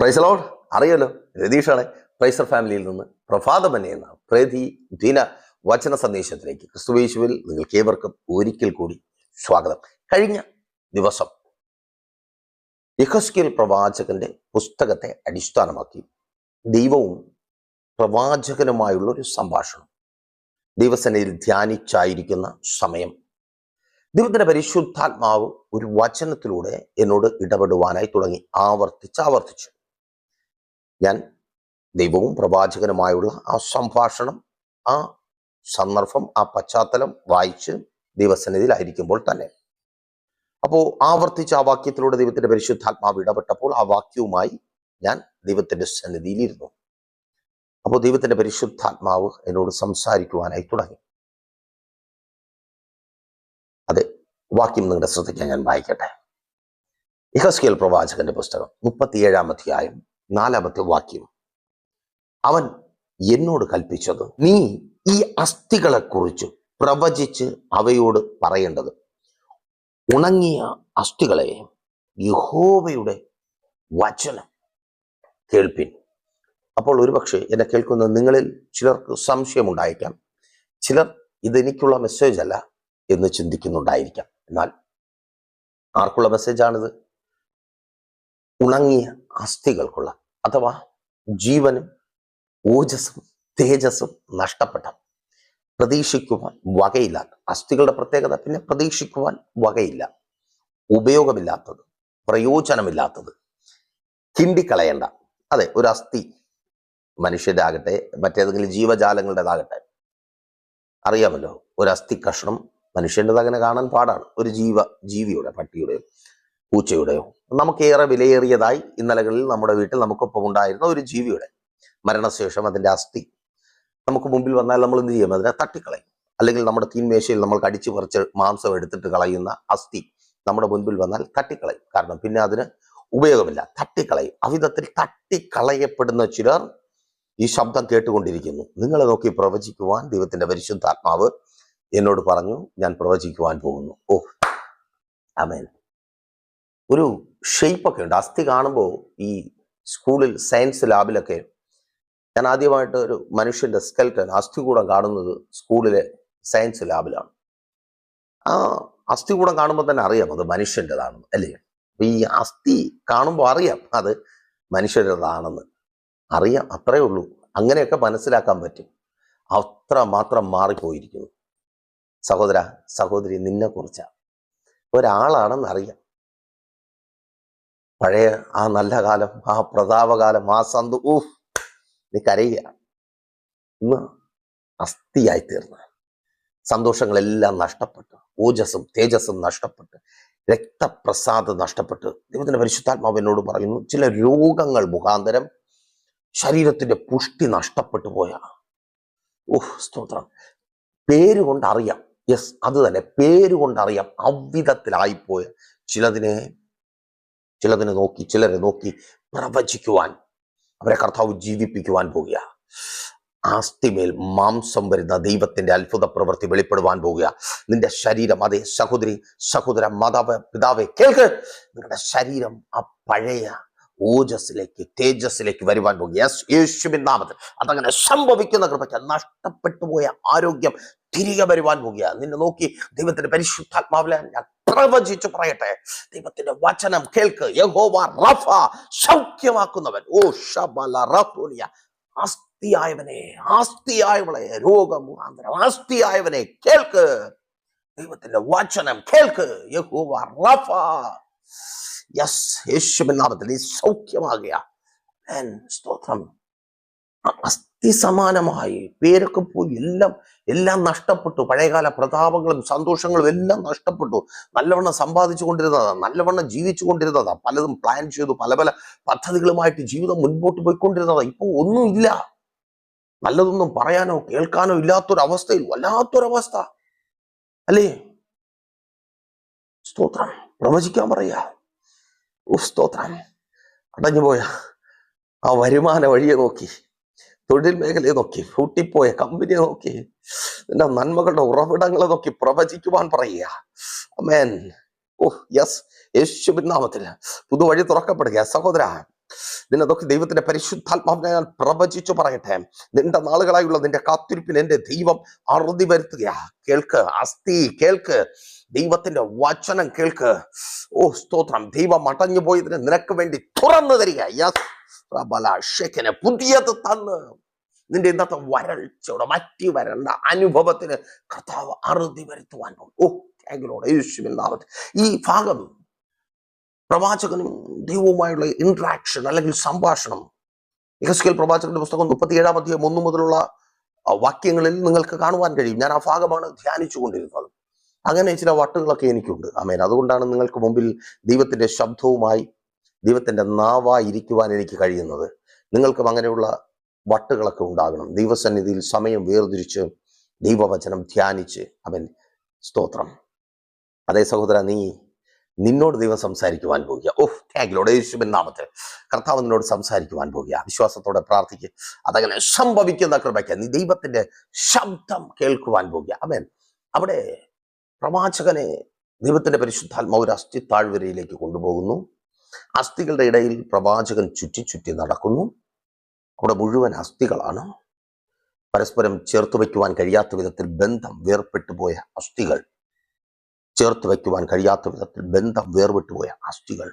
പ്രൈസലോഡ് അറിയല്ലോ രതീഷാണ് പ്രൈസർ ഫാമിലിയിൽ നിന്ന് പ്രഭാതമൻ എന്ന പ്രതി ദിന വചന സന്ദേശത്തിലേക്ക്. ക്രിസ്തുവേശുവിൽ നിങ്ങൾക്ക് ഏവർക്കും ഒരിക്കൽ കൂടി സ്വാഗതം. കഴിഞ്ഞ ദിവസം യഹസ്കിൽ പ്രവാചകന്റെ പുസ്തകത്തെ അടിസ്ഥാനമാക്കി ദൈവവും പ്രവാചകനുമായുള്ള ഒരു സംഭാഷണം. ദൈവസനയിൽ ധ്യാനിച്ചായിരിക്കുന്ന സമയം. ദൈവത്തിന്റെ പരിശുദ്ധാത്മാവ് ഒരു വചനത്തിലൂടെ എന്നോട് ഇടപെടുവാനായി തുടങ്ങി. ആവർത്തിച്ച് ആവർത്തിച്ചു. ഞാൻ ദൈവവും പ്രവാചകനുമായുള്ള ആ സംഭാഷണം ആ സന്ദർഭം ആ പശ്ചാത്തലം വായിച്ച് ദൈവസന്നിധിയിലായിരിക്കുമ്പോൾ തന്നെ. അപ്പോൾ ആവർത്തിച്ച് ആ വാക്യത്തിലൂടെ ദൈവത്തിന്റെ പരിശുദ്ധാത്മാവ് ഇടപെട്ടപ്പോൾ ആ വാക്യവുമായി ഞാൻ ദൈവത്തിന്റെ സന്നിധിയിലിരുന്നു. അപ്പോൾ ദൈവത്തിന്റെ പരിശുദ്ധാത്മാവ് എന്നോട് സംസാരിക്കുവാനായി തുടങ്ങി. അതെ വാക്യം നിങ്ങളുടെ ശ്രദ്ധിക്കാൻ ഞാൻ വായിക്കട്ടെ. ഇഹസ്കേൽ പ്രവാചകന്റെ പുസ്തകം മുപ്പത്തിയേഴാം അധ്യായം നാലാമത്തെ വാക്യം. അവൻ എന്നോട് കൽപ്പിച്ചത് നീ ഈ അസ്ഥികളെക്കുറിച്ച് പ്രവചിച്ച് അവയോട് പറയേണ്ടത്. ഉണങ്ങിയ അസ്ഥികളെ യഹോവയുടെ വചനം കേൾപ്പിൻ. അപ്പോൾ ഒരുപക്ഷെ എന്നെ കേൾക്കുന്ന നിങ്ങളിൽ ചിലർക്ക് സംശയമുണ്ടായിരിക്കാം ചിലർ ഇതെനിക്കുള്ള മെസ്സേജ് അല്ല എന്ന് ചിന്തിക്കുന്നുണ്ടായിരിക്കാം. എന്നാൽ ആർക്കുള്ള മെസ്സേജാണിത് ഉണങ്ങിയ അസ്ഥികൾക്കുള്ള അഥവാ ജീവനും ഊർജസ്സും തേജസ്സും നഷ്ടപ്പെട്ട പ്രതീക്ഷിക്കുവാൻ വകയില്ലാത്ത അസ്ഥികളുടെ പ്രത്യേകത പിന്നെ പ്രതീക്ഷിക്കുവാൻ വകയില്ല. ഉപയോഗമില്ലാത്തത് പ്രയോജനമില്ലാത്തത് കിണ്ടിക്കളയേണ്ട. അതെ ഒരു അസ്ഥി മനുഷ്യന്റെ ആകട്ടെ മറ്റേതെങ്കിലും ജീവജാലങ്ങളുടേതാകട്ടെ. അറിയാമല്ലോ ഒരു അസ്ഥി കഷ്ണം മനുഷ്യന്റെത് കാണാൻ പാടാണ്. ഒരു ജീവ ജീവിയുടെ പട്ടിയുടെയോ പൂച്ചയുടെയോ നമുക്കേറെ വിലയേറിയതായി ഇന്നലകളിൽ നമ്മുടെ വീട്ടിൽ നമുക്കൊപ്പം ഉണ്ടായിരുന്ന ഒരു ജീവിയുടെ മരണശേഷം അതിന്റെ അസ്ഥി. നമുക്ക് മുമ്പിൽ വന്നാൽ നമ്മൾ എന്ത് ചെയ്യും? അതിനെ തട്ടിക്കളയും. അല്ലെങ്കിൽ നമ്മുടെ തീൻമേശയിൽ നമ്മൾ കടിച്ചു പറിച്ച് മാംസം എടുത്തിട്ട് കളയുന്ന അസ്ഥി നമ്മുടെ മുൻപിൽ വന്നാൽ തട്ടിക്കളയും. കാരണം പിന്നെ അതിന് ഉപയോഗമില്ല. തട്ടിക്കളയും. അവിധത്തിൽ തട്ടിക്കളയപ്പെടുന്ന ചിലർ ഈ ശബ്ദം കേട്ടുകൊണ്ടിരിക്കുന്നു. നിങ്ങളെ നോക്കി പ്രവചിക്കുവാൻ ദൈവത്തിന്റെ പരിശുദ്ധാത്മാവ് എന്നോട് പറഞ്ഞു ഞാൻ പ്രവചിക്കുവാൻ പോകുന്നു. ഓ അമേൻ ഒരു ഷെയ്പ്പൊക്കെ ഉണ്ട്. അസ്ഥി കാണുമ്പോൾ ഈ സ്കൂളിൽ സയൻസ് ലാബിലൊക്കെ ഞാൻ ആദ്യമായിട്ട് ഒരു മനുഷ്യന്റെ സ്കെൽറ്റൻ അസ്ഥികൂടം കാണുന്നത് സ്കൂളിലെ സയൻസ് ലാബിലാണ് ആ അസ്ഥികൂടം കാണുമ്പോൾ തന്നെ അറിയാം അത് മനുഷ്യന്റെതാണെന്ന് അല്ലേ? ഈ അസ്ഥി കാണുമ്പോൾ അറിയാം അത് മനുഷ്യരുടേതാണെന്ന് അറിയാം അത്രയേ ഉള്ളൂ. അങ്ങനെയൊക്കെ മനസ്സിലാക്കാൻ പറ്റും. അത്ര മാത്രം മാറിപ്പോയിരിക്കുന്നു. സഹോദര സഹോദരി നിന്നെക്കുറിച്ചാണ്. ഒരാളാണെന്ന് അറിയാം പഴയ ആ നല്ല കാലം ആ പ്രതാപകാലം ആ സന്തു ഊഫ് നീ കരയുകയാണ് ഇന്ന് അസ്ഥിയായി തീർന്ന്. സന്തോഷങ്ങളെല്ലാം നഷ്ടപ്പെട്ടു. ഊജസ്സും തേജസ്സും നഷ്ടപ്പെട്ട്. രക്തപ്രസാദം നഷ്ടപ്പെട്ട്. ദൈവത്തിന്റെ പരിശുദ്ധാത്മാവ് എന്നോട് പറയുന്നു ചില രോഗങ്ങൾ മുഖാന്തരം ശരീരത്തിന്റെ പുഷ്ടി നഷ്ടപ്പെട്ടു പോയ. ഓഹ് സ്തോത്രം. പേരുകൊണ്ട് അറിയാം യെസ് അത് തന്നെ. പേരുകൊണ്ട് അറിയാം അവിധത്തിലായിപ്പോയ ചിലതിനെ ചിലതിനെ നോക്കി ചിലരെ നോക്കി പ്രവചിക്കുവാൻ അവരെ കർത്താവ് ജീവിപ്പിക്കുവാൻ പോകുക ആസ്തിമേൽ മാംസം വരുന്ന ദൈവത്തിന്റെ അത്ഭുത പ്രവൃത്തി വെളിപ്പെടുവാൻ പോവുക നിന്റെ ശരീരം അതേ സഹോദരി സഹോദര മാതാവ് പിതാവെ കേൾക്ക്. നിങ്ങളുടെ ശരീരം ആ പഴയ ഓജസ്സിലേക്ക് തേജസ്സിലേക്ക് വരുവാൻ പോകുക യെസ് യേശുവിൻ നാമത്തിൽ. അതങ്ങനെ സംഭവിക്കുന്ന കൃപയ്ക്ക് നഷ്ടപ്പെട്ടു പോയ ആരോഗ്യം തിരികെ വരുവാൻ പോകുക നിന്നെ നോക്കി ദൈവത്തിന്റെ പരിശുദ്ധാത്മാവിലെ ഞാൻ പ്രവചിച്ചു പറയട്ടെ. ദൈവത്തിന്റെ വചനം കേൾക്ക്. യഹോവ റഫ സൗഖ്യമാക്കുന്നവൻ. ഓ ഷബല റഫോലിയ. ആസ്തിയായവനെ ആസ്തിയായവളെ രോഗമുഖാന്തരം ആസ്തിയായവനെ കേൾക്ക്. ദൈവത്തിന്റെ വചനം കേൾക്ക്. യഹോവ റഫ. യെസ് സൗഖ്യമാകുക സ്തോത്രം. അസ്ഥി പേരൊക്കെ പോയി എല്ലാം എല്ലാം നഷ്ടപ്പെട്ടു. പഴയകാല പ്രതാപങ്ങളും സന്തോഷങ്ങളും എല്ലാം നഷ്ടപ്പെട്ടു. നല്ലവണ്ണം സമ്പാദിച്ചു കൊണ്ടിരുന്നതാ നല്ലവണ്ണം ജീവിച്ചു കൊണ്ടിരുന്നതാ. പലതും പ്ലാൻ ചെയ്തു പല പല പദ്ധതികളുമായിട്ട് ജീവിതം മുൻപോട്ട് പോയിക്കൊണ്ടിരുന്നതാ. ഇപ്പൊ ഒന്നുമില്ല നല്ലതൊന്നും പറയാനോ കേൾക്കാനോ ഇല്ലാത്തൊരവസ്ഥയിൽ വല്ലാത്തൊരവസ്ഥ. അല്ലേ? സ്തോത്രം. പ്രവചിക്കാൻ പറയാ. ഓ സ്തോത്രം. അടഞ്ഞുപോയ ആ വരുമാന വഴിയെ നോക്കി തൊഴിൽ മേഖലയെ നോക്കി പൂട്ടിപ്പോയ കമ്പനിയെ നോക്കി നിന്റെ നന്മകളുടെ ഉറവിടങ്ങളെ നോക്കി പ്രവചിക്കുവാൻ പറയുക. Amen oh yes. യേശുവിൻ നാമത്തിൽ പുതുവഴി തുറക്കപ്പെടുക സഹോദര നിന്നെ നോക്കി ദൈവത്തിന്റെ പരിശുദ്ധാത്മാവിനെ ഞാൻ പ്രവചിച്ചു പറയട്ടെ. നിന്റെ നാളുകളായുള്ള നിന്റെ കാത്തിരിപ്പിൽ എന്റെ ദൈവം അറുതി വരുത്തുക കേൾക്ക് അസ്ഥി കേൾക്ക്. ദൈവത്തിന്റെ വചനം കേൾക്ക്. ഓ സ്തോത്രം. ദൈവം അടഞ്ഞു പോയതിന് നിനക്ക് വേണ്ടി തുറന്നു തരിക. യെസ് ഷെക്കിന് പുതിയത് തന്ന്. നിന്റെ ഇന്നത്തെ വരൾച്ചയുടെ മറ്റി വരണ്ട അനുഭവത്തിന് കർത്താവ് അറുതി വരുത്തുവാൻ. ഓ യേശുവിൻ ഈ ഭാഗം പ്രവാചകനും ദൈവവുമായുള്ള ഇന്ററാക്ഷൻ അല്ലെങ്കിൽ സംഭാഷണം. യഹസ്കേൽ പ്രവാചകന്റെ പുസ്തകം മുപ്പത്തിയേഴാം അധ്യായം ഒന്നു മുതലുള്ള വാക്യങ്ങളിൽ നിങ്ങൾക്ക് കാണുവാൻ കഴിയും. ഞാൻ ആ ഭാഗമാണ് ധ്യാനിച്ചു കൊണ്ടിരുന്നത് അങ്ങനെ ചില വട്ടുകളൊക്കെ എനിക്കുണ്ട്. അമേൻ അതുകൊണ്ടാണ് നിങ്ങൾക്ക് മുമ്പിൽ ദൈവത്തിന്റെ ശബ്ദവുമായി ദൈവത്തിന്റെ നാവായി ഇരിക്കുവാൻ എനിക്ക് കഴിയുന്നത്. നിങ്ങൾക്കും അങ്ങനെയുള്ള വട്ടുകളൊക്കെ ഉണ്ടാകണം. ദൈവസന്നിധിയിൽ സമയം വേർതിരിച്ച് ദൈവവചനം ധ്യാനിച്ച് അവൻ സ്തോത്രം. അതേ സഹോദര നീ നിന്നോട് ദൈവം സംസാരിക്കുവാൻ പോകുക ഓഹ് താങ്കിലോട് യേശുവിൻ നാമത്തിൽ. കർത്താവ് നിന്നോട് സംസാരിക്കുവാൻ പോകുക വിശ്വാസത്തോടെ പ്രാർത്ഥിക്കുക അതങ്ങനെ സംഭവിക്കുന്ന കൃപയ്ക്ക് നീ ദൈവത്തിന്റെ ശബ്ദം കേൾക്കുവാൻ പോകുക അവൻ അവിടെ പ്രവാചകനെ ദൈവത്തിന്റെ പരിശുദ്ധാത്മാവ് അസ്ഥി താഴ്വരയിലേക്ക് കൊണ്ടുപോകുന്നു. അസ്ഥികളുടെ ഇടയിൽ പ്രവാചകൻ ചുറ്റി ചുറ്റി നടക്കുന്നു. അവിടെ മുഴുവൻ അസ്ഥികളാണ്. പരസ്പരം ചേർത്ത് വയ്ക്കുവാൻ കഴിയാത്ത വിധത്തിൽ ബന്ധം വേർപെട്ടു പോയ അസ്ഥികൾ. ചേർത്ത് വയ്ക്കുവാൻ കഴിയാത്ത വിധത്തിൽ ബന്ധം വേർപെട്ടു പോയ അസ്ഥികൾ.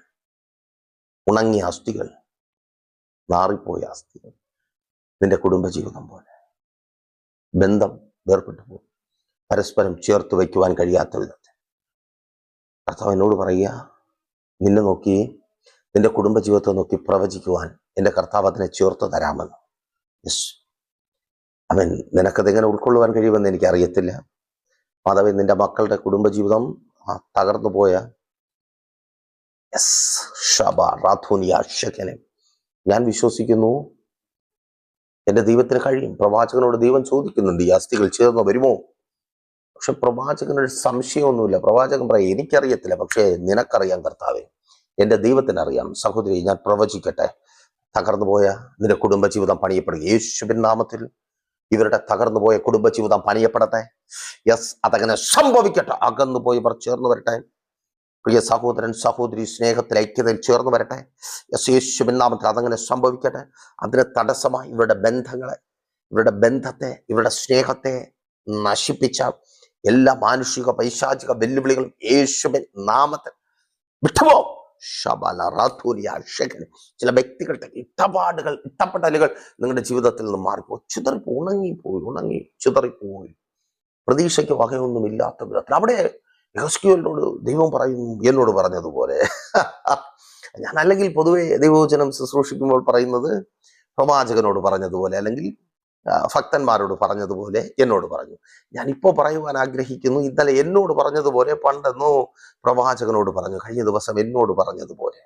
ഉണങ്ങിയ അസ്ഥികൾ. നാറിപ്പോയ അസ്ഥികൾ. നിന്റെ കുടുംബജീവിതം പോലെ. ബന്ധം വേർപെട്ടു പോകും പരസ്പരം ചേർത്ത് വയ്ക്കുവാൻ കഴിയാത്ത വിധത്തിൽ. കർത്താവ് എന്നോട് പറയുക നിന്നെ നോക്കി നിന്റെ കുടുംബജീവിതത്തെ നോക്കി പ്രവചിക്കുവാൻ എന്റെ കർത്താവ് അതിനെ ചേർത്ത് തരാമെന്ന്. യെസ് അവൻ നിനക്കതെങ്ങനെ ഉൾക്കൊള്ളുവാൻ കഴിയുമെന്ന് എനിക്ക് അറിയത്തില്ല മാധവൻ നിന്റെ മക്കളുടെ കുടുംബജീവിതം തകർന്നു പോയ ഷെഖനെ ഞാൻ വിശ്വസിക്കുന്നു. എന്റെ ദൈവത്തിന് കഴിയും. പ്രവാചകനോട് ദൈവം ചോദിക്കുന്നുണ്ട് ഈ അസ്ഥികൾ ചേർന്ന് വരുമോ? പക്ഷെ പ്രവാചകനൊരു സംശയമൊന്നുമില്ല. പ്രവാചകൻ പറയും എനിക്കറിയത്തില്ല പക്ഷേ നിനക്കറിയാം കർത്താവെ എന്റെ ദൈവത്തിനറിയാം. സഹോദരി ഞാൻ പ്രവചിക്കട്ടെ. തകർന്നുപോയ നിന്റെ കുടുംബജീവിതം പണിയപ്പെടുക യേശുവിൻ നാമത്തിൽ ഇവരുടെ തകർന്നുപോയ കുടുംബജീവിതം പണിയപ്പെടട്ടെ. യെസ് അതങ്ങനെ സംഭവിക്കട്ടെ. അകന്നു ഇവർ ചേർന്ന് വരട്ടെ. പ്രിയ സഹോദരൻ സഹോദരി സ്നേഹത്തിൽ ഐക്യതയിൽ ചേർന്ന് വരട്ടെ. യെസ് യേശുവിൻ നാമത്തിൽ അതങ്ങനെ സംഭവിക്കട്ടെ. അതിന് തടസ്സമായി ഇവരുടെ ബന്ധങ്ങളെ ഇവരുടെ ബന്ധത്തെ ഇവരുടെ സ്നേഹത്തെ നശിപ്പിച്ച എല്ലാ മാനുഷിക പൈശാചിക വെല്ലുവിളികളും യേശുവിൻ നാമത്തിൽ. വിട്ടുപോ ചില വ്യക്തികളുടെ ഇടപാടുകൾ ഇട്ടപ്പെടലുകൾ നിങ്ങളുടെ ജീവിതത്തിൽ നിന്ന് മാറിപ്പോ ചിതറിപ്പോ ഉണങ്ങിപ്പോയി ഉണങ്ങി ചിതറിപ്പോയി. പ്രതീക്ഷയ്ക്ക് വകയൊന്നുമില്ലാത്ത വിധത്തിൽ. അവിടെ യഹസ്കിയോനോട് ദൈവം പറയുന്നു എന്നോട് പറഞ്ഞതുപോലെ. ഞാൻ അല്ലെങ്കിൽ പൊതുവെ ദൈവവചനം ശുശ്രൂഷിക്കുമ്പോൾ പറയുന്നത് പ്രവാചകനോട് പറഞ്ഞതുപോലെ. അല്ലെങ്കിൽ ഭക്തന്മാരോട് പറഞ്ഞതുപോലെ എന്നോട് പറഞ്ഞു. ഞാനിപ്പോൾ പറയുവാൻ ആഗ്രഹിക്കുന്നു ഇന്നലെ എന്നോട് പറഞ്ഞതുപോലെ പണ്ടെന്നോ പ്രവാചകനോട് പറഞ്ഞു കഴിഞ്ഞ ദിവസം എന്നോട് പറഞ്ഞതുപോലെ.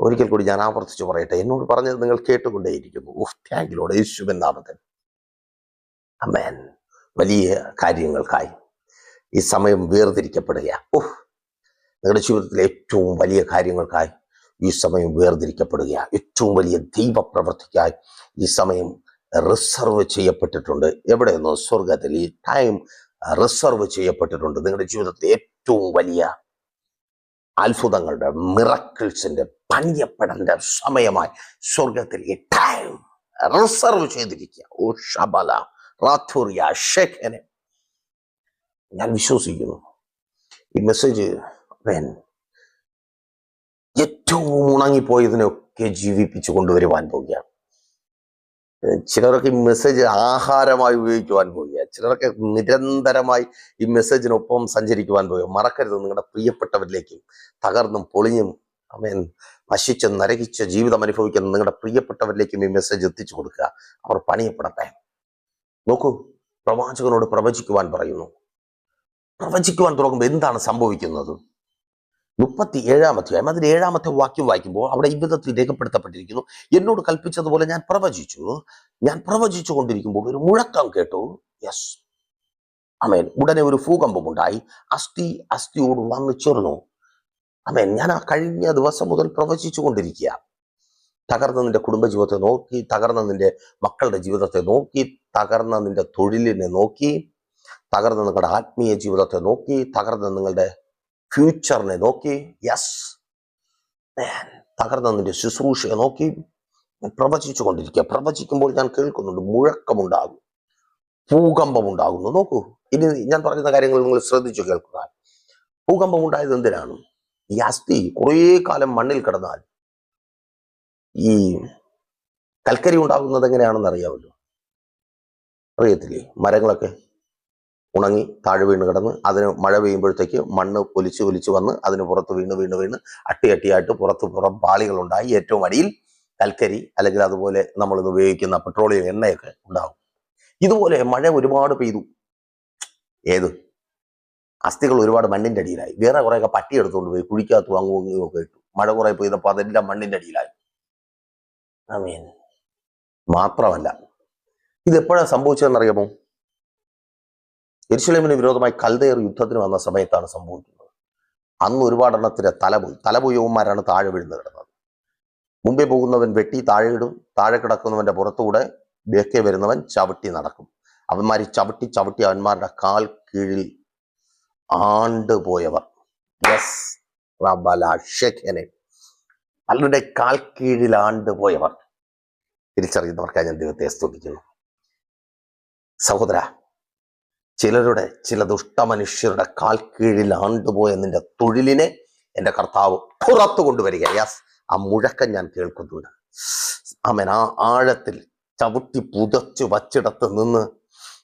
ഒരിക്കൽ കൂടി ഞാൻ ആവർത്തിച്ചു പറയട്ടെ എന്നോട് പറഞ്ഞത് നിങ്ങൾ കേട്ടുകൊണ്ടേയിരിക്കുന്നു. ഉഫ് താങ്കിലോട് യേശുവിൻ നാമത്തിൽ. അമേൻ വലിയ കാര്യങ്ങൾക്കായി ഈ സമയം വേർതിരിക്കപ്പെടുക ഓഹ് നിങ്ങളുടെ ജീവിതത്തിലെ ഏറ്റവും വലിയ കാര്യങ്ങൾക്കായി ഈ സമയം വേർതിരിക്കപ്പെടുക ഏറ്റവും വലിയ ദൈവപ്രവൃത്തിക്കായി ഈ സമയം റിസർവ് ചെയ്യപ്പെട്ടിട്ടുണ്ട്. എവിടെയെന്നോ സ്വർഗത്തിൽ ഈ ടൈം റിസർവ് ചെയ്യപ്പെട്ടിട്ടുണ്ട്. നിങ്ങളുടെ ജീവിതത്തിലെ ഏറ്റവും വലിയ അത്ഭുതങ്ങളുടെ മിറക്കിൾസിന്റെ പണിയപ്പെടേണ്ട സമയമായി സ്വർഗത്തിൽ ഈ ടൈം റിസർവ് ചെയ്തിരിക്കുക. ഓ ഷബല ഞാൻ വിശ്വസിക്കുന്നു. ഈ മെസ്സേജ് ഏറ്റവും ഉണങ്ങിപ്പോയതിനൊക്കെ ജീവിപ്പിച്ചു കൊണ്ടുവരുവാൻ പോവുകയാണ് ഏഹ് ചിലരൊക്കെ ഈ മെസ്സേജ് ആഹാരമായി ഉപയോഗിക്കുവാൻ പോവുക ചിലരൊക്കെ നിരന്തരമായി ഈ മെസ്സേജിനൊപ്പം സഞ്ചരിക്കുവാൻ പോവുക മറക്കരുത് നിങ്ങളുടെ പ്രിയപ്പെട്ടവരിലേക്കും. തകർന്നും പൊളിഞ്ഞും അമേൻ നശിച്ച് നരകിച്ച ജീവിതം അനുഭവിക്കുന്ന നിങ്ങളുടെ പ്രിയപ്പെട്ടവരിലേക്കും ഈ മെസ്സേജ് എത്തിച്ചു കൊടുക്കുക. അവർ പണിയപ്പെടട്ടെ. നോക്കൂ പ്രവാചകനോട് പ്രവചിക്കുവാൻ പറയുന്നു. പ്രവചിക്കുവാൻ തുടങ്ങുമ്പോൾ എന്താണ് സംഭവിക്കുന്നത്? മുപ്പത്തി ഏഴാം അധ്യായം അതിൽ ഏഴാമത്തെ വാക്യം വായിക്കുമ്പോൾ അവിടെ ഈ വിധത്തിൽ രേഖപ്പെടുത്തപ്പെട്ടിരിക്കുന്നു. എന്നോട് കൽപ്പിച്ചതുപോലെ ഞാൻ പ്രവചിച്ചു. ഞാൻ പ്രവചിച്ചു കൊണ്ടിരിക്കുമ്പോൾ ഒരു മുഴക്കം കേട്ടു. യെസ് അമേൻ ഉടനെ ഒരു ഭൂകമ്പം ഉണ്ടായി. അസ്ഥി അസ്ഥിയോട് വന്നു ചേർന്നു അമേൻ ഞാൻ ആ കഴിഞ്ഞ ദിവസം മുതൽ പ്രവചിച്ചു കൊണ്ടിരിക്കുക. തകർന്ന നിന്റെ കുടുംബജീവിതത്തെ നോക്കി തകർന്ന നിന്റെ മക്കളുടെ ജീവിതത്തെ നോക്കി തകർന്ന നിന്റെ തൊഴിലിനെ നോക്കി തകർന്ന നിങ്ങളുടെ ആത്മീയ ജീവിതത്തെ നോക്കി തകർന്ന നിങ്ങളുടെ ഫ്യൂച്ചറിനെ നോക്കി. യെസ് തകർന്നതിന്റെ ശുശ്രൂഷയെ നോക്കി. പ്രവചിച്ചു കൊണ്ടിരിക്കുക പ്രവചിക്കുമ്പോൾ ഞാൻ കേൾക്കുന്നുണ്ട്. മുഴക്കമുണ്ടാകും. ഭൂകമ്പം ഉണ്ടാകുന്നു നോക്കൂ. ഇനി ഞാൻ പറയുന്ന കാര്യങ്ങൾ നിങ്ങൾ ശ്രദ്ധിച്ചു കേൾക്കുക. ഭൂകമ്പം ഉണ്ടായത് എന്തിനാണ്? ഈ അസ്ഥി കുറേ കാലം മണ്ണിൽ കിടന്നാൽ ഈ കൽക്കരി ഉണ്ടാകുന്നത് എങ്ങനെയാണെന്ന് അറിയാമല്ലോ? അറിയത്തില്ലേ? മരങ്ങളൊക്കെ? ഉണങ്ങി താഴെ വീണ് കിടന്ന് അതിന് മഴ പെയ്യുമ്പോഴത്തേക്ക് മണ്ണ് പൊലിച്ച് ഒലിച്ച് വന്ന് അതിന് പുറത്ത് വീണ് വീണ് വീണ് അട്ടി അട്ടിയായിട്ട് പുറത്ത് പുറം പാളികൾ ഉണ്ടായി ഏറ്റവും അടിയിൽ കൽക്കരി അല്ലെങ്കിൽ അതുപോലെ നമ്മൾ ഇന്ന് ഉപയോഗിക്കുന്ന പെട്രോളിയം എണ്ണയൊക്കെ ഉണ്ടാകും ഇതുപോലെ മഴ ഒരുപാട് പെയ്തു. ഏത്? അസ്ഥികൾ ഒരുപാട് മണ്ണിന്റെ അടിയിലായി. വേറെ കുറേയൊക്കെ പട്ടി എടുത്തുകൊണ്ട് പോയി. കുഴിക്കകത്ത് അങ്ങും ഒക്കെ ഇട്ടു. മഴ കുറെ പെയ്തപ്പോൾ അതെല്ലാം മണ്ണിന്റെ അടിയിലായി. ആമീൻ മാത്രമല്ല. ഇത് എപ്പോഴാണ് സംഭവിച്ചതെന്നറിയാമോ എരിശിലേമിന് വിരോധമായി കൽതയർ യുദ്ധത്തിന് വന്ന സമയത്താണ് സംഭവിക്കുന്നത്. അന്ന് ഒരുപാടെണ്ണത്തിന് തലപോയി തലപോയവന്മാരാണ് താഴെ വീഴുന്നത് കിടന്നത്. മുമ്പേ പോകുന്നവൻ വെട്ടി താഴെ ഇടും. താഴെ കിടക്കുന്നവന്റെ പുറത്തുകൂടെ ബേക്കെ വരുന്നവൻ ചവിട്ടി നടക്കും. അവന്മാർ ചവിട്ടി ചവിട്ടി അവന്മാരുടെ കാൽ കീഴിൽ ആണ്ടുപോയവർ യെസ് പലരുടെ കാൽ കീഴിൽ ആണ്ടുപോയവർ തിരിച്ചറിയുന്നവർക്കായി ഞാൻ ദൈവത്തെ സ്തുതിക്കുന്നു. സഹോദര ചിലരുടെ ചില ദുഷ്ടമനുഷ്യരുടെ കാൽ കീഴിൽ ആണ്ടുപോയ നിന്റെ തൊഴിലിനെ എന്റെ കർത്താവ് പുറത്തു കൊണ്ടുവരിക. യാസ് ആ മുഴക്കം ഞാൻ കേൾക്കുന്നുണ്ട്. ആമൻ ആ ആഴത്തിൽ ചവിട്ടി പുതച്ചു വച്ചിടത്ത് നിന്ന്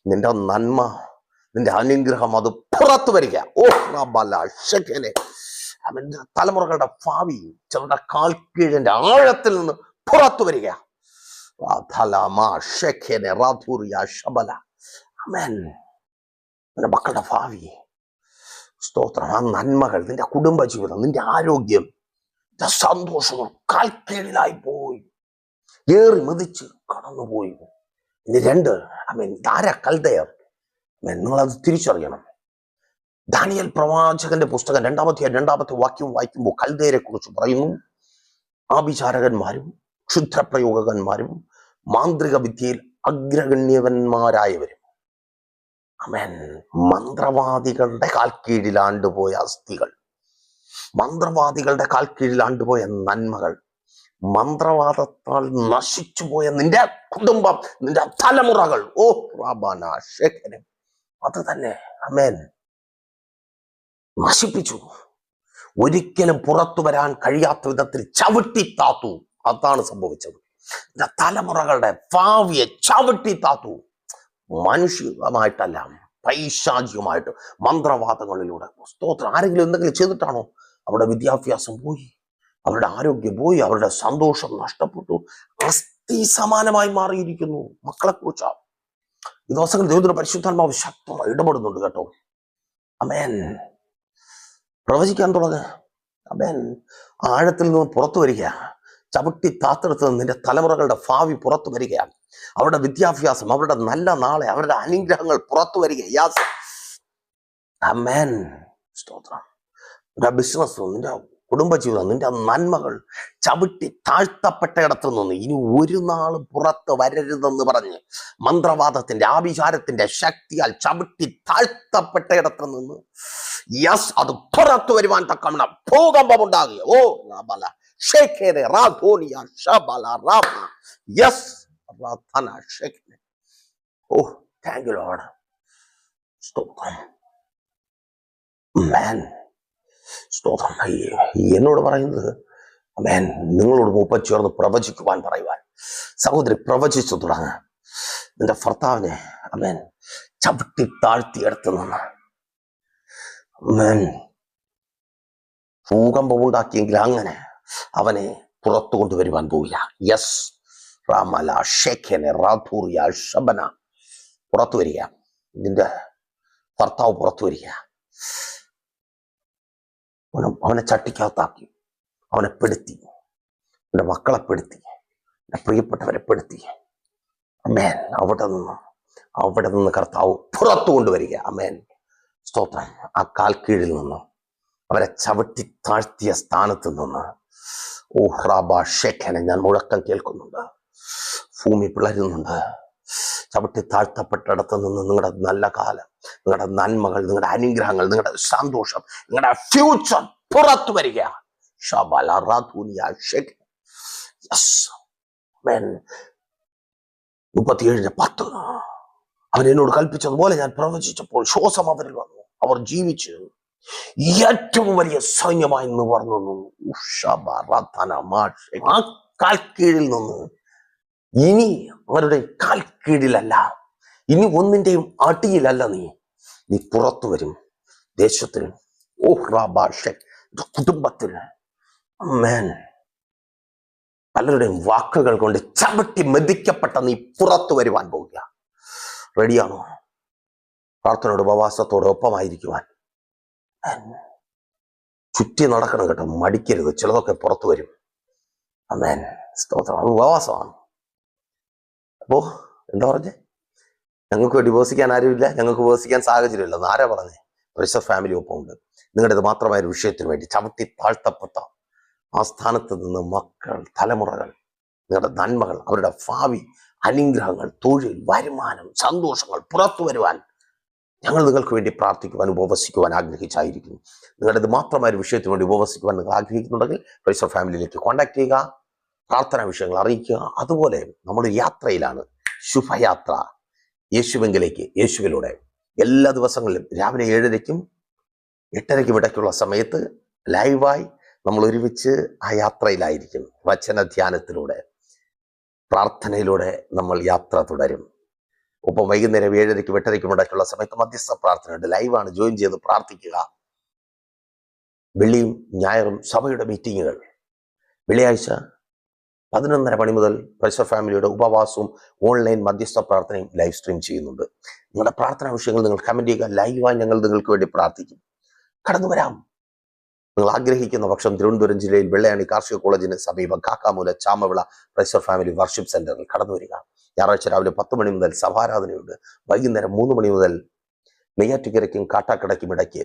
നിന്റെ നന്മ നിന്റെ അനുഗ്രഹം അത് പുറത്തു വരിക. ഓ ബാലെ അവന്റെ തലമുറകളുടെ ഭാവി ചിലരുടെ കാൽ കീഴിന്റെ ആഴത്തിൽ നിന്ന് പുറത്തു വരിക. റാധലമ ഷെഖനെ റാധൂറിയ ശബല. അമേൻ. നിന്റെ മക്കളുടെ ഭാവി. സ്തോത്രം. ആ നന്മകൾ നിന്റെ കുടുംബജീവിതം നിന്റെ ആരോഗ്യം നിന്റെ സന്തോഷങ്ങൾ കാൽക്കേടിലായി പോയി. ഏറി മതിച്ച് കടന്നുപോയി. ഇനി രണ്ട് ഐ മീൻ ധാര കൽതയർ നിങ്ങളത് തിരിച്ചറിയണം. ദാനിയൽ പ്രവാചകന്റെ പുസ്തകം രണ്ടാമത്തെ രണ്ടാമത്തെ വാക്യം വായിക്കുമ്പോൾ കൽതയരെ കുറിച്ച് പറയുന്നു. ആഭിചാരകന്മാരും ക്ഷുദ്രപ്രയോഗകന്മാരും മാന്ത്രിക വിദ്യയിൽ അഗ്രഗണ്യവന്മാരായവരും. അമേൻ. മന്ത്രവാദികളുടെ കാൽ കീഴിലാണ്ടുപോയ അസ്ഥികൾ. മന്ത്രവാദികളുടെ കാൽ കീഴിലാണ്ടുപോയ നന്മകൾ. മന്ത്രവാദത്താൽ നശിച്ചുപോയ നിന്റെ കുടുംബം നിന്റെ തലമുറകൾ. ഓ റാബാന ഷേഖനം അത് തന്നെ അമേൻ. നശിപ്പിച്ചു. ഒരിക്കലും പുറത്തു വരാൻ കഴിയാത്ത വിധത്തിൽ ചവിട്ടി താത്തു. അതാണ് സംഭവിച്ചത്. തലമുറകളുടെ ഭാവിയെ ചവിട്ടി താത്തു. മാനുഷികമായിട്ടല്ല പൈശാചികമായിട്ട് മന്ത്രവാദങ്ങളിലൂടെ. സ്തോത്രം. ആരെങ്കിലും എന്തെങ്കിലും ചെയ്തിട്ടാണോ? അവരുടെ വിദ്യാഭ്യാസം പോയി അവരുടെ ആരോഗ്യം പോയി അവരുടെ സന്തോഷം നഷ്ടപ്പെട്ടു അസ്ഥി സമാനമായി മാറിയിരിക്കുന്നു മക്കളെ കുറിച്ചാ ഈ ദിവസങ്ങൾ ദൈവത്തിന്റെ പരിശുദ്ധാത്മാവ് ശക്തമായി ഇടപെടുന്നുണ്ട് കേട്ടോ. അമേൻ പ്രവചിക്കാൻ തുടങ്ങുക അമേൻ ആഴത്തിൽ നിന്ന് പുറത്തു വരിക. ചവിട്ടി താത്തെടുത്ത് നിന്റെ തലമുറകളുടെ ഭാവി പുറത്തു വരികയാണ്. അവരുടെ വിദ്യാഭ്യാസം അവരുടെ നല്ല നാളെ അവരുടെ അനുഗ്രഹങ്ങൾ പുറത്തു വരിക ബിസിനസ് നിന്റെ കുടുംബജീവിതം നിന്റെ നന്മകൾ ചവിട്ടി താഴ്ത്തപ്പെട്ട ഇടത്തു നിന്ന് ഇനി ഒരു നാൾ പുറത്ത് വരരുതെന്ന് പറഞ്ഞ് മന്ത്രവാദത്തിന്റെ ആഭിചാരത്തിന്റെ ശക്തിയാൽ ചവിട്ടി താഴ്ത്തപ്പെട്ട ഇടത്തു നിന്ന് യസ് അത് പുറത്തു വരുവാൻ തക്കവണ്ണം ഭൂകമ്പം ഉണ്ടാകുക ഓ റാബല ഷേഖേരെ റാധോനിയ ഷബല റാബ യസ് റാധന ഷേഖേരെ ഓ താങ്ക് യു ലോർഡ് സ്തോത്രം. മാൻ സ്തോത്രം. എന്നോട് പറയുന്നത് അമേൻ നിങ്ങളോട് മൂപ്പ ചേർന്ന് പ്രവചിക്കുവാൻ പറയുവാൻ. സഹോദരി പ്രവചിച്ചു തുടങ്ങ. നിന്റെ ഭർത്താവിനെ അമേൻ ചവിട്ടി താഴ്ത്തിയെടുത്ത് നിന്ന്. അമേൻ ഭൂകമ്പം ഉണ്ടാക്കിയെങ്കിൽ അങ്ങനെ അവനെ പുറത്തു കൊണ്ടുവരുവാൻ പോവില്ല യെസ്. റാമല ഷേഖനെ റാഥൂറിയ ഷബന പുറത്തു വരിക. നിന്റെ ഭർത്താവ് പുറത്തു വരിക. അവനെ ചട്ടിക്കകത്താക്കി. അവനെ പെടുത്തി. എന്റെ മക്കളെ പെടുത്തി. എന്റെ പ്രിയപ്പെട്ടവരെ പെടുത്തി. അമേൻ. അവിടെ നിന്ന് അവിടെ നിന്ന് കർത്താവ് പുറത്തു കൊണ്ടുവരിക. അമേൻ. സ്തോത്രം. ആ കാൽ കീഴിൽ നിന്ന് അവരെ ചവിട്ടി താഴ്ത്തിയ സ്ഥാനത്ത് നിന്ന് ഓ റാബ ഷേഖനെ ഞാൻ മുഴക്കം കേൾക്കുന്നുണ്ട്. ഭൂമി പിളരുന്നുണ്ട്. ചവിട്ടി താഴ്ത്തപ്പെട്ടിടത്ത് നിന്ന് നിങ്ങളുടെ നല്ല കാലം നിങ്ങളുടെ നന്മകൾ നിങ്ങളുടെ അനുഗ്രഹങ്ങൾ നിങ്ങളുടെ സന്തോഷം നിങ്ങളുടെ ഫ്യൂച്ചർ പുറത്തു വരിക. മുപ്പത്തിയേഴിന്റെ പത്ത്. അവൻ എന്നോട് കൽപ്പിച്ചതുപോലെ ഞാൻ പ്രവചിച്ചപ്പോൾ ശ്വാസം അവരിൽ വന്നു. അവർ ജീവിച്ചു ഏറ്റവും വലിയ സൈന്യമായി നിവർന്നു പറഞ്ഞു. ആ കാൽ കീഴിൽ നിന്ന് ഇനി അവരുടെ കാൽ കീഴിലല്ല ഇനി ഒന്നിന്റെയും അടിയിലല്ല നീ. നീ പുറത്തു വരും. ദേശത്തിന് ഓഹ്റാഭാഷ കുടുംബത്തിന് അമ്മേൻ പലരുടെയും വാക്കുകൾ കൊണ്ട് ചവിട്ടി മെതിക്കപ്പെട്ട നീ പുറത്തു വരുവാൻ പോവുക റെഡിയാണോ പ്രാർത്ഥനയോട് ഉപവാസത്തോടെ ഒപ്പമായിരിക്കുവാൻ. ചുറ്റി നടക്കണം കേട്ടോ. മടിക്കരുത്. ചിലതൊക്കെ പുറത്തു വരും. അമേൻ. സ്തോത്രം. അത് ഉപവാസമാണ്. അപ്പോ എന്താ പറഞ്ഞേ? ഞങ്ങൾക്ക് ഡിവോഴ്സിക്കാൻ ആരുമില്ല. ഞങ്ങൾക്ക് ഉപവസിക്കാൻ സാഹചര്യമില്ല. എന്ന് ആരാ പറഞ്ഞേ? റിസർവ് ഫാമിലി ഒപ്പമുണ്ട്. നിങ്ങളുടെ ഇത് മാത്രമായ ഒരു വിഷയത്തിന് വേണ്ടി ചവിട്ടി താഴ്ത്തപ്പെട്ട ആ സ്ഥാനത്ത് നിന്ന് മക്കൾ തലമുറകൾ നിങ്ങളുടെ നന്മകൾ അവരുടെ ഭാവി അനുഗ്രഹങ്ങൾ തൊഴിൽ വരുമാനം സന്തോഷങ്ങൾ പുറത്തു വരുവാൻ ഞങ്ങൾ നിങ്ങൾക്ക് വേണ്ടി പ്രാർത്ഥിക്കുവാൻ ഉപവസിക്കുവാൻ ആഗ്രഹിച്ചായിരിക്കുന്നു. നിങ്ങളുടെ ഇത് മാത്രമായ ഒരു വിഷയത്തിന് വേണ്ടി ഉപവസിക്കുവാൻ നിങ്ങൾ ആഗ്രഹിക്കുന്നുണ്ടെങ്കിൽ പ്രൈസർ ഫാമിലിയിലേക്ക് കോൺടാക്ട് ചെയ്യുക പ്രാർത്ഥനാ വിഷയങ്ങൾ അറിയിക്കുക. അതുപോലെ നമ്മൾ യാത്രയിലാണ്. ശുഭയാത്ര. യേശുവെങ്കിലേക്ക് യേശുവിലൂടെ. എല്ലാ ദിവസങ്ങളിലും രാവിലെ ഏഴരയ്ക്കും എട്ടരയ്ക്കും ഇടയ്ക്കുള്ള സമയത്ത് ലൈവായി നമ്മൾ ഒരുമിച്ച് ആ യാത്രയിലായിരിക്കും. വചന ധ്യാനത്തിലൂടെ പ്രാർത്ഥനയിലൂടെ നമ്മൾ യാത്ര തുടരും. ഒപ്പം വൈകുന്നേരം ഏഴരയ്ക്കും എട്ടരയ്ക്കും ഇടയ്ക്കുള്ള സമയത്ത് മധ്യസ്ഥ പ്രാർത്ഥനയുണ്ട്. ലൈവാണ് ജോയിൻ ചെയ്ത് പ്രാർത്ഥിക്കുക. വെള്ളിയും ഞായറും സഭയുടെ മീറ്റിങ്ങുകൾ വെള്ളിയാഴ്ച പതിനൊന്നര മണി മുതൽ പ്രൈസർ ഫാമിലിയുടെ ഉപവാസവും ഓൺലൈൻ മധ്യസ്ഥ പ്രാർത്ഥനയും ലൈവ് സ്ട്രീം ചെയ്യുന്നുണ്ട്. നിങ്ങളുടെ പ്രാർത്ഥനാ വിഷയങ്ങൾ നിങ്ങൾ കമന്റ് ചെയ്യുക. ലൈവായി ഞങ്ങൾ നിങ്ങൾക്ക് വേണ്ടി പ്രാർത്ഥിക്കും. കടന്നു വരാം. നിങ്ങൾ ആഗ്രഹിക്കുന്ന പക്ഷം തിരുവനന്തപുരം ജില്ലയിൽ വെള്ളയാണി കാർഷിക കോളേജിന് സമീപം Kakkamoola Chamavila praiser family worship സെന്ററിൽ കടന്നു വരിക. ഞായറാഴ്ച രാവിലെ പത്ത് മണി മുതൽ സഭാരാധനയുണ്ട്. വൈകുന്നേരം മൂന്ന് മണി മുതൽ നെയ്യാറ്റുകരയ്ക്കും കാട്ടാക്കടയ്ക്കും ഇടയ്ക്ക്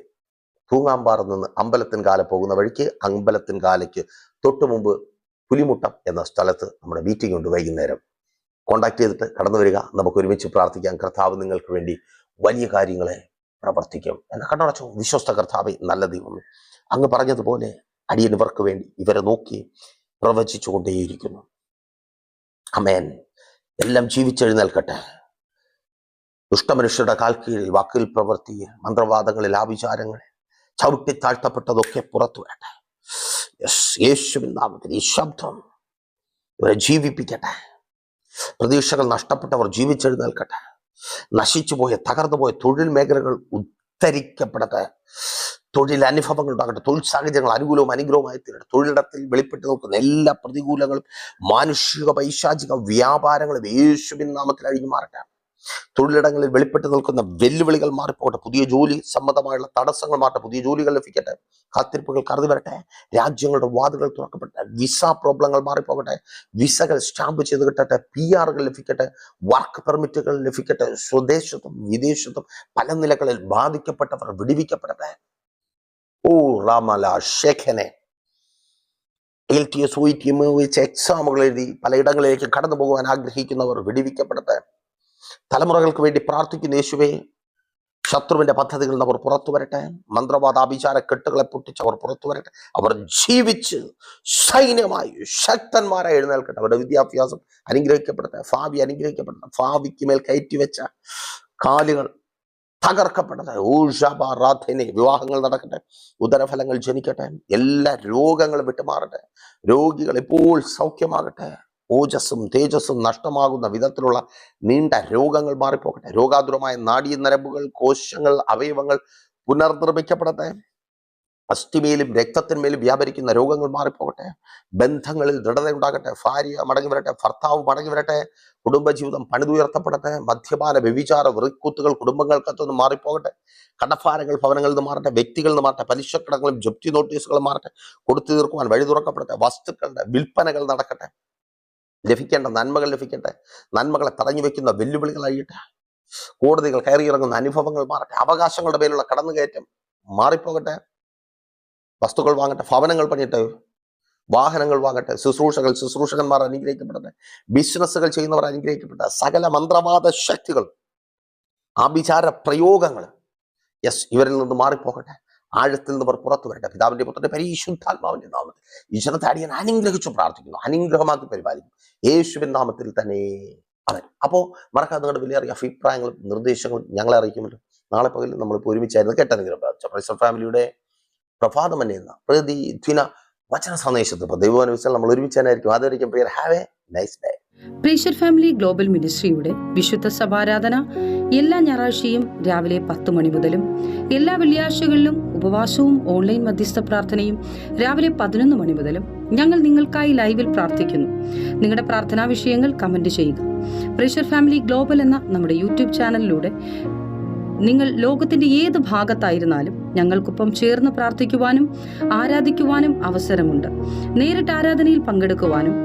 തൂങ്ങാമ്പാറ നിന്ന് അമ്പലത്തിൻ കാല പോകുന്ന വഴിക്ക് അമ്പലത്തിൻ കാലയ്ക്ക് തൊട്ടു മുമ്പ് പുലിമുട്ടം എന്ന സ്ഥലത്ത് നമ്മുടെ മീറ്റിംഗ് ഉണ്ട് വൈകുന്നേരം. കോണ്ടാക്ട് ചെയ്തിട്ട് കടന്നു വരിക. നമുക്ക് ഒരുമിച്ച് പ്രാർത്ഥിക്കാം. കർത്താവ് നിങ്ങൾക്ക് വേണ്ടി വലിയ കാര്യങ്ങളെ പ്രവർത്തിക്കും. എന്ന കണ്ണടച്ചു. വിശ്വസ്ത കർത്താവ് നല്ല ദൈവം അങ്ങ് പറഞ്ഞതുപോലെ അടിയനിവർക്ക് വേണ്ടി ഇവരെ നോക്കി പ്രവചിച്ചുകൊണ്ടേയിരിക്കുന്നു. അമേൻ എല്ലാം ജീവിച്ചെഴുന്നേൽക്കട്ടെ. ദുഷ്ടമനുഷ്യരുടെ കാൽ കീഴിൽ വാക്കിൽ പ്രവർത്തി മന്ത്രവാദങ്ങളിൽ ആവിചാരങ്ങളിൽ ചവിട്ടി താഴ്ത്തപ്പെട്ടതൊക്കെ പുറത്തു വരട്ടെ. യേശുവിൻ നാമത്തിൽ ഈ ശബ്ദം ഇവരെ ജീവിപ്പിക്കട്ടെ. പ്രതീക്ഷകൾ നഷ്ടപ്പെട്ടവർ ജീവിച്ചെഴുന്നേൽക്കട്ടെ. നശിച്ചുപോയ തകർന്നുപോയ തൊഴിൽ മേഖലകൾ ഉദ്ധരിക്കപ്പെടട്ടെ. തൊഴിൽ അനുഭവങ്ങൾ ഉണ്ടാകട്ടെ തൊഴിൽ സാഹചര്യങ്ങൾ അനുകൂലവും അനുഗ്രഹവുമായി തീരട്ടെ. തൊഴിലിടത്തിൽ വെളിപ്പെട്ട് നോക്കുന്ന എല്ലാ പ്രതികൂലങ്ങളും മാനുഷിക പൈശാചിക വ്യാപാരങ്ങളും യേശുവിൻ നാമത്തിൽ അഴിഞ്ഞു മാറട്ടെ. തൊഴിലിടങ്ങളിൽ വെളിപ്പെട്ട് നിൽക്കുന്ന വെല്ലുവിളികൾ മാറിപ്പോകട്ടെ. പുതിയ ജോലി സംബന്ധമായുള്ള തടസ്സങ്ങൾ മാറട്ടെ. പുതിയ ജോലികൾ ലഭിക്കട്ടെ. കാത്തിരിപ്പുകൾ കരുതി വരട്ടെ. രാജ്യങ്ങളുടെ വാതുകൾ തുറക്കപ്പെട്ടെ വിസ പ്രോബ്ലങ്ങൾ മാറിപ്പോകട്ടെ. വിസകൾ സ്റ്റാമ്പ് ചെയ്ത് കിട്ടട്ടെ. പി ആറുകൾ ലഭിക്കട്ടെ. വർക്ക് പെർമിറ്റുകൾ ലഭിക്കട്ടെ. സ്വദേശത്തും വിദേശത്തും പല നിലകളിൽ ബാധിക്കപ്പെട്ടവർ വിടിവിക്കപ്പെടട്ടെ. O L T S O T M വെച്ച് എക്സാമുകൾ എഴുതി പലയിടങ്ങളിലേക്ക് കടന്നു പോകുവാൻ ആഗ്രഹിക്കുന്നവർ വിടിവിക്കപ്പെടട്ടെ. തലമുറകൾക്ക് വേണ്ടി പ്രാർത്ഥിക്കുന്ന യേശുവെ ശത്രുവിന്റെ പദ്ധതികൾ അവർ പുറത്തു വരട്ടെ. മന്ത്രവാദ അഭിചാര കെട്ടുകളെ പൊട്ടിച്ച് അവർ പുറത്തു വരട്ടെ. അവർ ജീവിച്ച് സൈന്യമായി ശക്തന്മാരായി എഴുന്നേൽക്കട്ടെ. അവരുടെ വിദ്യാഭ്യാസം അനുഗ്രഹിക്കപ്പെടട്ടെ. ഭാവി അനുഗ്രഹിക്കപ്പെടട്ടെ. ഭാവിക്ക് മേൽ കയറ്റി വെച്ച കാലുകൾ തകർക്കപ്പെടട്ടെ ഊഷാബാറാധനെ വിവാഹങ്ങൾ നടക്കട്ടെ ഉദരഫലങ്ങൾ ജനിക്കട്ടെ എല്ലാ രോഗങ്ങളും വിട്ടുമാറട്ടെ രോഗികൾ ഇപ്പോൾ സൗഖ്യമാകട്ടെ ഓജസ്സും തേജസ്സും നഷ്ടമാകുന്ന വിധത്തിലുള്ള നീണ്ട രോഗങ്ങൾ മാറിപ്പോകട്ടെ. രോഗാതുരമായ നാഡീ നരമ്പുകൾ കോശങ്ങൾ അവയവങ്ങൾ പുനർനിർമ്മിക്കപ്പെടട്ടെ. അസ്ഥിമേലും രക്തത്തിന്മേലും വ്യാപരിക്കുന്ന രോഗങ്ങൾ മാറിപ്പോകട്ടെ. ബന്ധങ്ങളിൽ ദൃഢതയുണ്ടാകട്ടെ. ഭാര്യ മടങ്ങി വരട്ടെ. ഭർത്താവ് മടങ്ങി വരട്ടെ. കുടുംബജീവിതം പണിതുയർത്തപ്പെടട്ടെ. മദ്യപാന വ്യഭിചാര വൃക്കുത്തുകൾ കുടുംബങ്ങൾക്കത്തൊന്ന് മാറിപ്പോകട്ടെ. കടഭാരങ്ങൾ ഭവനങ്ങളിൽ നിന്ന് മാറട്ടെ. വ്യക്തികളിൽ നിന്ന് മാറട്ടെ. പലിശക്കടങ്ങളും ജപ്തി നോട്ടീസുകളും മാറട്ടെ. കൊടുത്തു തീർക്കുവാൻ വഴി തുറക്കപ്പെടട്ടെ. വസ്തുക്കളുടെ വിൽപ്പനകൾ നടക്കട്ടെ. ലഭിക്കേണ്ട നന്മകൾ ലഭിക്കട്ടെ. നന്മകളെ തടഞ്ഞു വെക്കുന്ന വെല്ലുവിളികൾ അഴിയട്ടെ കോടതികൾ കയറിയിറങ്ങുന്ന അനുഭവങ്ങൾ മാറട്ടെ. അവകാശങ്ങളുടെ പേരിലുള്ള കടന്നുകയറ്റം മാറിപ്പോകട്ടെ. വസ്തുക്കൾ വാങ്ങട്ടെ ഭവനങ്ങൾ പണിയട്ടെ വാഹനങ്ങൾ വാങ്ങട്ടെ ശുശ്രൂഷകൾ ശുശ്രൂഷകന്മാർ അനുഗ്രഹിക്കപ്പെടട്ടെ ബിസിനസ്സുകൾ ചെയ്യുന്നവർ അനുഗ്രഹിക്കപ്പെട്ട സകല മന്ത്രവാദ ശക്തികൾ ആഭിചാര പ്രയോഗങ്ങൾ. യെസ് ഇവരിൽ നിന്ന് മാറിപ്പോകട്ടെ. ആഴത്തിൽ നിന്ന് അവർ പുറത്തു വരട്ടെ. പിതാവിന്റെ പുത്രന്റെ പരിശുദ്ധാത്മാവിന്റെ നാമത്തിൽ ഈശ്വരത്തെ അടിയൻ അനുഗ്രഹിച്ചു പ്രാർത്ഥിക്കുന്നു. അനുഗ്രഹമാക്കി പരിപാലിക്കും. യേശുവിൻ നാമത്തിൽ തന്നെ. അവൻ അപ്പോൾ മറക്കാതെ നിങ്ങളുടെ വിലയേറിയ അഭിപ്രായങ്ങളും നിർദ്ദേശങ്ങളും ഞങ്ങളെ അറിയിക്കുമല്ലോ. നാളെ പകലും നമ്മളിപ്പോൾ ഒരുമിച്ചായിരുന്നു കേട്ടെങ്കിലും ഫാമിലിയുടെ പ്രഭാതം എന്ന പ്രതിദിന വചന സന്ദേശത്ത് ദൈവം ദൈവാനുവദിച്ചാൽ നമ്മൾ ഒരുമിച്ചായിരിക്കും അതായിരിക്കും പ്രിയർ ഹാവ് എ നൈസ് ഡേ പ്രീഷർ ഫാമിലി ഗ്ലോബൽ മിനിസ്ട്രിയുടെ വിശുദ്ധ സഭാരാധന എല്ലാ ഞായറാഴ്ചയും രാവിലെ പത്ത് മണി മുതലും എല്ലാ വെള്ളിയാഴ്ചകളിലും ഉപവാസവും ഓൺലൈൻ മധ്യസ്ഥ പ്രാർത്ഥനയും രാവിലെ പതിനൊന്ന് മണി മുതലും ഞങ്ങൾ നിങ്ങൾക്കായി ലൈവിൽ പ്രാർത്ഥിക്കുന്നു. നിങ്ങളുടെ പ്രാർത്ഥനാ വിഷയങ്ങൾ കമന്റ് ചെയ്യുക. പ്രീഷർ ഫാമിലി ഗ്ലോബൽ എന്ന നമ്മുടെ യൂട്യൂബ് ചാനലിലൂടെ നിങ്ങൾ ലോകത്തിന്റെ ഏത് ഭാഗത്തായിരുന്നാലും ഞങ്ങൾക്കൊപ്പം ചേർന്ന് പ്രാർത്ഥിക്കുവാനും ആരാധിക്കുവാനും അവസരമുണ്ട്. നേരിട്ട് ആരാധനയിൽ പങ്കെടുക്കുവാനും